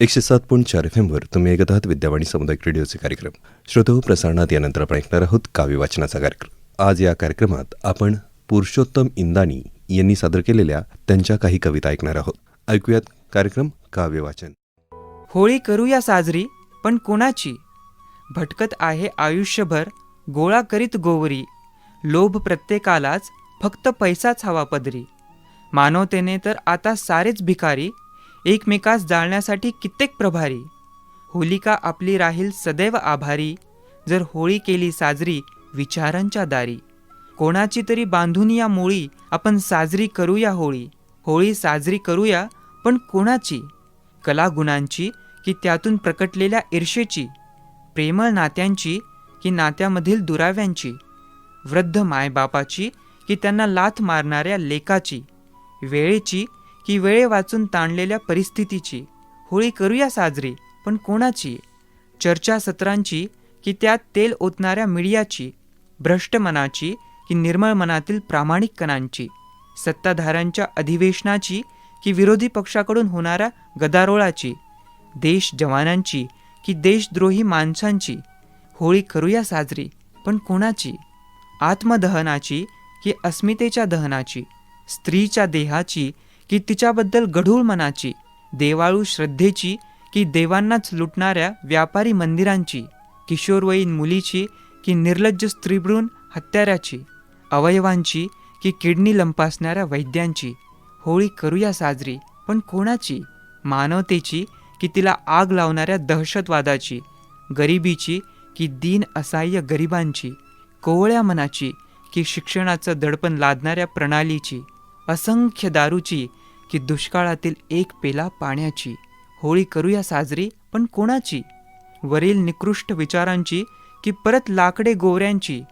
एकशे सात पॉईंट चार एफ एमवर तुम्ही ऐकत आहात विद्यावाणी सामुदायिक रेडिओचे कार्यक्रम. श्रोतो प्रसारणात यानंतर आपण ऐकणार आहोत काव्य वाचनाचा कार्यक्रम. आज या कार्यक्रमात आपण पुरुषोत्तम इंदानी यांनी सादर केलेल्या त्यांच्या काही कविता ऐकणार आहोत. ऐकूयात कार्यक्रम काव्य वाचन. होळी करूया साजरी पण कोणाची? भटकत आहे आयुष्यभर गोळा करीत गोवरी. लोभ प्रत्येकालाच फक्त पैसाच हवा पदरी. मानवतेने तर आता सारेच भिकारी एकमेकास जाळण्यासाठी कित्येक प्रभारी. होलिका आपली राहील सदैव आभारी. जर होळी केली साजरी विचारांच्या दारी. कोणाची तरी बांधून या मोळी आपण साजरी करूया होळी. होळी साजरी करूया पण कोणाची? कलागुणांची की त्यातून प्रकटलेल्या ईर्षेची? प्रेमळ नात्यांची की नात्यामधील दुराव्यांची? वृद्ध मायबापाची की त्यांना लाथ मारणाऱ्या लेकाची? वेळेची की वेळे वाचून ताणलेल्या परिस्थितीची. होळी करूया साजरी पण कोणाची? चर्चासत्रांची की त्यात तेल ओतणाऱ्या मीडियाची भ्रष्ट मनाची की निर्मळ मनातील प्रामाणिक कणांची? सत्ताधाऱ्यांच्या अधिवेशनाची की विरोधी पक्षाकडून होणाऱ्या गदारोळाची? देश जवानांची की देशद्रोही माणसांची? होळी करूया साजरी पण कोणाची? आत्मदहनाची की अस्मितेच्या दहनाची? स्त्रीच्या देहाची की तिच्याबद्दल गढूळ मनाची देवाळू श्रद्धेची की देवांनाच लुटणाऱ्या व्यापारी मंदिरांची किशोरवयीन मुलीची की निर्लज्ज स्त्रीभ्रूण हत्याऱ्याची अवयवांची की किडनी लंपासणाऱ्या वैद्यांची होळी करूया साजरी पण कोणाची? मानवतेची की तिला आग लावणाऱ्या दहशतवादाची गरिबीची की दीन असहाय्य गरिबांची कोवळ्या मनाची की शिक्षणाचं दडपण लादणाऱ्या प्रणालीची असंख्य दारूची की दुष्काळातील एक पेला पाण्याची होळी करूया साजरी पण कोणाची? वरील निकृष्ट विचारांची की परत लाकडे गोवऱ्यांची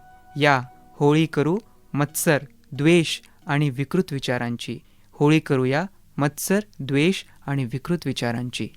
या होळी करू मत्सर द्वेष आणि विकृत विचारांची. होळी करूया मत्सर द्वेष आणि विकृत विचारांची.